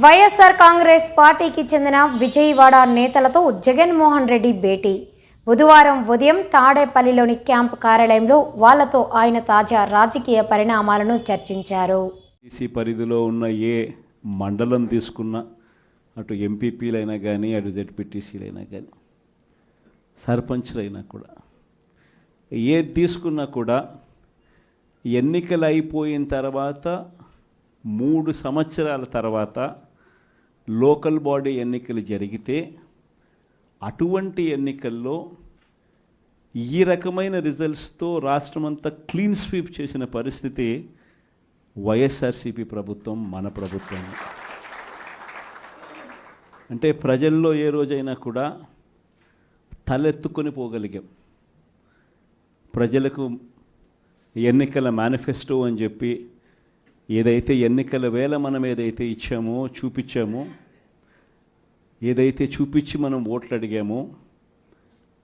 వైఎస్ఆర్ కాంగ్రెస్ పార్టీకి చెందిన విజయవాడ నేతలతో జగన్మోహన్ రెడ్డి భేటీ. బుధవారం ఉదయం తాడేపల్లిలోని క్యాంప్ కార్యాలయంలో వాళ్ళతో ఆయన తాజా రాజకీయ పరిణామాలను చర్చించారు. ఈసీ పరిధిలో ఉన్న ఏ మండలం తీసుకున్నా అటు ఎంపీపీలైనా కానీ అటు జడ్పీటీసీలైనా కానీ సర్పంచ్లైనా కూడా ఏది తీసుకున్నా కూడా ఎన్నికలు అయిపోయిన తర్వాత మూడు సంవత్సరాల తర్వాత లోకల్ బాడీ ఎన్నికలు జరిగితే అటువంటి ఎన్నికల్లో ఈ రకమైన రిజల్ట్స్తో రాష్ట్రమంతా క్లీన్ స్వీప్ చేసిన పరిస్థితి వైఎస్ఆర్సీపీ ప్రభుత్వం మన ప్రభుత్వం. అంటే ప్రజల్లో ఏ రోజైనా కూడా తలెత్తుకొని పోగలిగాం. ప్రజలకు ఎన్నికల మేనిఫెస్టో అని చెప్పి ఏదైతే ఎన్నికల వేళ మనం ఏదైతే ఇచ్చామో చూపించామో ఏదైతే చూపించి మనం ఓట్లు అడిగామో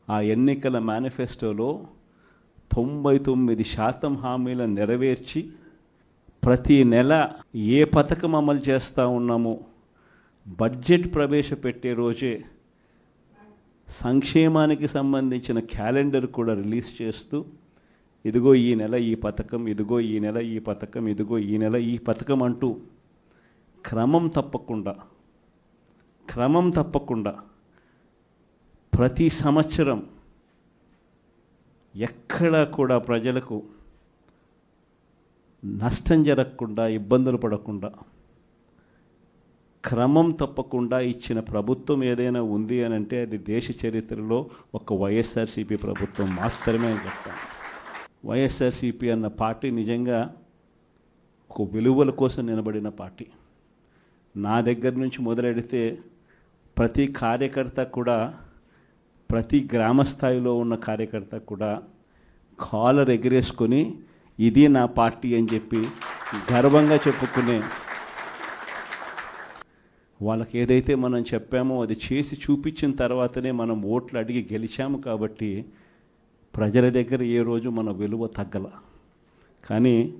ఆ ఎన్నికల మేనిఫెస్టోలో తొంభై తొమ్మిది శాతం హామీలను నెరవేర్చి ప్రతి నెల ఏ పథకం అమలు చేస్తూ ఉన్నామో బడ్జెట్ ప్రవేశపెట్టే రోజే సంక్షేమానికి సంబంధించిన క్యాలెండర్ కూడా రిలీజ్ చేస్తూ ఇదిగో ఈ నెల ఈ పథకం ఇదిగో ఈ నెల ఈ పథకం ఇదిగో ఈ నెల ఈ పథకం అంటూ క్రమం తప్పకుండా క్రమం తప్పకుండా ప్రతి సంవత్సరం ఎక్కడా కూడా ప్రజలకు నష్టం జరగకుండా ఇబ్బందులు పడకుండా క్రమం తప్పకుండా ఇచ్చిన ప్రభుత్వం ఏదైనా ఉంది అని అంటే అది దేశ చరిత్రలో ఒక వైఎస్ఆర్సీపీ ప్రభుత్వం మాత్రమే అని చెప్తాను. వైఎస్ఆర్సీపీ అన్న పార్టీ నిజంగా ఒక విలువల కోసం నిలబడిన పార్టీ. నా దగ్గర నుంచి మొదలెడితే ప్రతి కార్యకర్త కూడా ప్రతి గ్రామ స్థాయిలో ఉన్న కార్యకర్త కూడా కాలర్ ఎగిరేసుకొని ఇది నా పార్టీ అని చెప్పి గర్వంగా చెప్పుకునే వాళ్ళకి ఏదైతే మనం చెప్పామో అది చేసి చూపించిన తర్వాతనే మనం ఓట్లు అడిగి గెలిచాము కాబట్టి ప్రజల దగ్గర ఏ రోజు మన విలువ తగ్గల. కానీ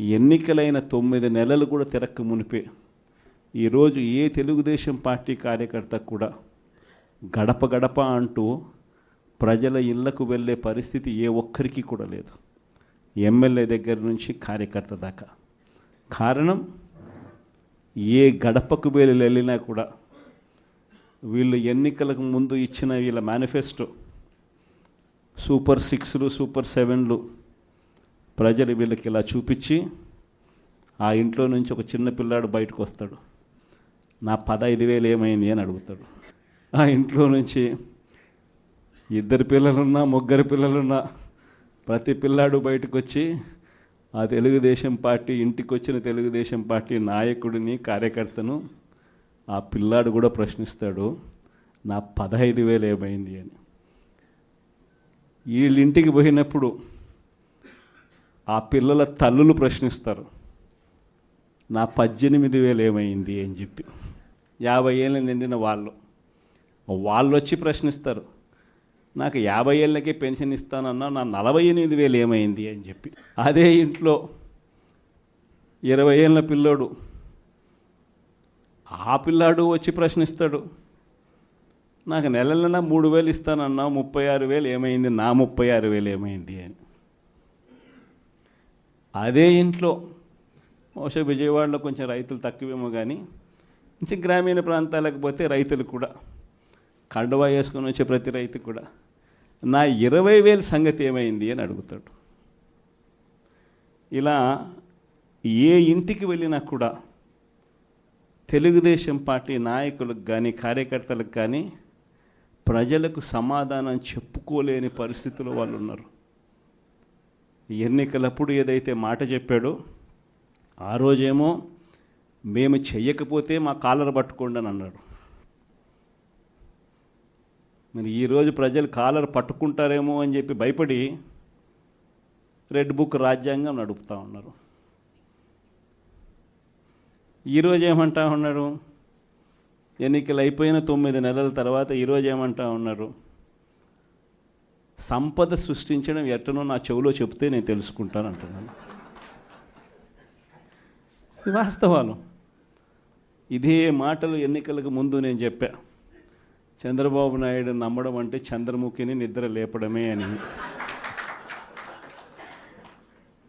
ఎన్నికలైన తొమ్మిది నెలలు కూడా తిరక్క మునిపే. ఈరోజు ఏ తెలుగుదేశం పార్టీ కార్యకర్త కూడా గడప గడప అంటూ ప్రజల ఇళ్ళకు వెళ్ళే పరిస్థితి ఏ ఒక్కరికి కూడా లేదు. ఎమ్మెల్యే దగ్గర నుంచి కార్యకర్త దాకా. కారణం ఏ గడపకు వీళ్ళు వెళ్ళినా కూడా వీళ్ళు ఎన్నికలకు ముందు ఇచ్చిన వీళ్ళ మేనిఫెస్టో సూపర్ సిక్స్లు సూపర్ సెవెన్లు ప్రజలు వీళ్ళకి ఇలా చూపించి ఆ ఇంట్లో నుంచి ఒక చిన్న పిల్లాడు బయటకు వస్తాడు. నా పదహైదు వేలు ఏమైంది అని అడుగుతాడు. ఆ ఇంట్లో నుంచి ఇద్దరు పిల్లలున్నా ముగ్గురు పిల్లలున్నా ప్రతి పిల్లాడు బయటకు వచ్చి ఆ తెలుగుదేశం పార్టీ ఇంటికి వచ్చిన తెలుగుదేశం పార్టీ నాయకుడిని కార్యకర్తను ఆ పిల్లాడు కూడా ప్రశ్నిస్తాడు నా పదహైదు వేలు ఏమైంది అని. వీళ్ళింటికి పోయినప్పుడు ఆ పిల్లల తల్లులు ప్రశ్నిస్తారు నా పద్దెనిమిది వేలు ఏమైంది? అని చెప్పి. యాభై ఏళ్ళు నిండిన వాళ్ళు వాళ్ళు వచ్చి ప్రశ్నిస్తారు నాకు యాభై ఏళ్ళకే పెన్షన్ ఇస్తానన్నా నా నలభై ఎనిమిది వేలు ఏమైంది? అని చెప్పి. అదే ఇంట్లో ఇరవై ఏళ్ళ పిల్లోడు ఆ పిల్లాడు వచ్చి ప్రశ్నిస్తాడు నాకు నెల మూడు వేలు ఇస్తానన్నావు ముప్పై ఆరు వేలు ఏమైంది? నా ముప్పై ఆరు వేలు ఏమైంది అని. అదే ఇంట్లో బహుశా విజయవాడలో కొంచెం రైతులు తక్కువేమో కానీ కొంచెం గ్రామీణ ప్రాంతాలకు పోతే రైతులు కూడా కండువా వేసుకొని వచ్చే ప్రతి రైతు కూడా నా ఇరవై వేల సంగతి ఏమైంది అని అడుగుతాడు. ఇలా ఏ ఇంటికి వెళ్ళినా కూడా తెలుగుదేశం పార్టీ నాయకులకు కానీ కార్యకర్తలకు కానీ ప్రజలకు సమాధానం చెప్పుకోలేని పరిస్థితిలో వాళ్ళు ఉన్నారు. ఎన్నికలప్పుడు ఏదైతే మాట చెప్పాడో ఆ రోజేమో మేము చెయ్యకపోతే మా కాలర్ పట్టుకోండి అని అన్నాడు. మరి ఈరోజు ప్రజలు కాలర్ పట్టుకుంటారేమో అని చెప్పి భయపడి రెడ్ బుక్ రాజ్యాంగం నడుపుతూ ఉన్నారు. ఈరోజు ఏమంటా ఉన్నాడు ఎన్నికలు అయిపోయిన తొమ్మిది నెలల తర్వాత ఈరోజు ఏమంటా ఉన్నారు? సంపద సృష్టించడం ఎట్టనో నా చెవిలో చెప్తే నేను తెలుసుకుంటాను అంటున్నాను. వాస్తవాలు. ఇదే మాటలు ఎన్నికలకు ముందు నేను చెప్పా. చంద్రబాబు నాయుడు నమ్మడం అంటే చంద్రముఖిని నిద్ర లేపడమే అని.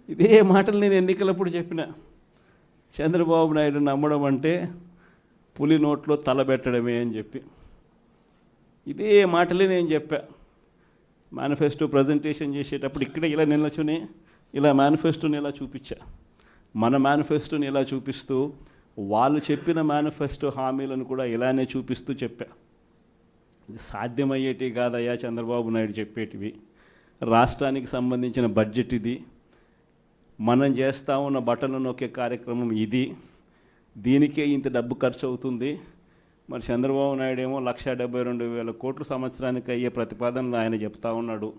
ఇదే మాటలు నేను ఎన్నికలప్పుడు చెప్పిన. చంద్రబాబు నాయుడు నమ్మడం అంటే పులి నోట్లో తలబెట్టడమే అని చెప్పి. ఇదే మాటలే నేను చెప్పా. మేనిఫెస్టో ప్రజెంటేషన్ చేసేటప్పుడు ఇక్కడ ఇలా నిలచుని ఇలా మేనిఫెస్టోని ఇలా చూపించా? మన మేనిఫెస్టోని ఇలా చూపిస్తూ వాళ్ళు చెప్పిన మేనిఫెస్టో హామీలను కూడా ఇలానే చూపిస్తూ చెప్పా. ఇది సాధ్యమయ్యేటి కాదయ్యా చంద్రబాబు నాయుడు చెప్పేటివి. రాష్ట్రానికి సంబంధించిన బడ్జెట్ ఇది. మనం చేస్తా ఉన్న బటన్లు నొక్కే కార్యక్రమం ఇది. దీనికే ఇంత డబ్బు ఖర్చు అవుతుంది మరి చంద్రబాబు నాయుడు ఏమో లక్ష డెబ్బై రెండు వేల కోట్లు సంవత్సరానికి అయ్యే ప్రతిపాదనలు ఆయన చెప్తా ఉన్నాడు.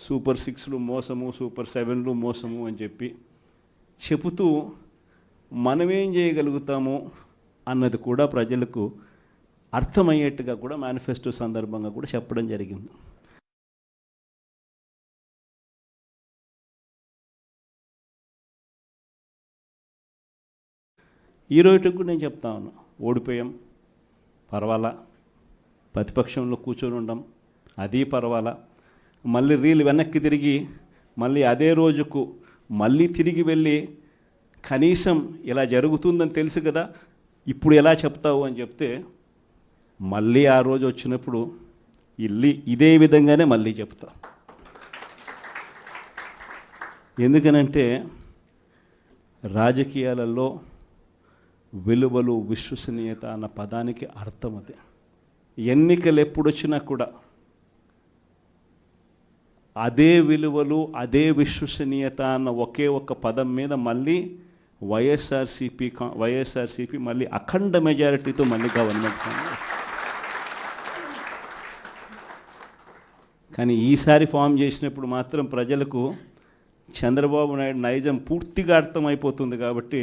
సూపర్ సిక్స్లు మోసము సూపర్ సెవెన్లు మోసము అని చెప్పి చెబుతూ మనమేం చేయగలుగుతాము అన్నది కూడా ప్రజలకు అర్థమయ్యేట్టుగా కూడా మేనిఫెస్టో సందర్భంగా కూడా చెప్పడం జరిగింది. ఈ రోజుకి కూడా నేను చెప్తా ఉన్నా. ఓడిపోయాం పర్వాలా. ప్రతిపక్షంలో కూర్చొని ఉండం అది పర్వాలా. మళ్ళీ రీల్ వెనక్కి తిరిగి మళ్ళీ అదే రోజుకు మళ్ళీ తిరిగి వెళ్ళి కనీసం ఇలా జరుగుతుందని తెలుసు కదా ఇప్పుడు ఎలా చెప్తావు అని చెప్తే మళ్ళీ ఆ రోజు వచ్చినప్పుడు ఇల్లి ఇదే విధంగానే మళ్ళీ చెప్తా. ఎందుకనంటే రాజకీయాలలో విలువలు విశ్వసనీయత అన్న పదానికి అర్థం అది ఎన్నికలు ఎప్పుడొచ్చినా కూడా అదే విలువలు అదే విశ్వసనీయత అన్న ఒకే ఒక్క పదం మీద మళ్ళీ వైఎస్ఆర్సీపీ కా- వైఎస్ఆర్సీపీ మళ్ళీ అఖండ మెజారిటీతో మళ్ళీ గవర్నమెంట్ కానీ ఈసారి ఫామ్ చేసినప్పుడు మాత్రం ప్రజలకు చంద్రబాబు నాయుడు నైజం పూర్తిగా అర్థమైపోతుంది కాబట్టి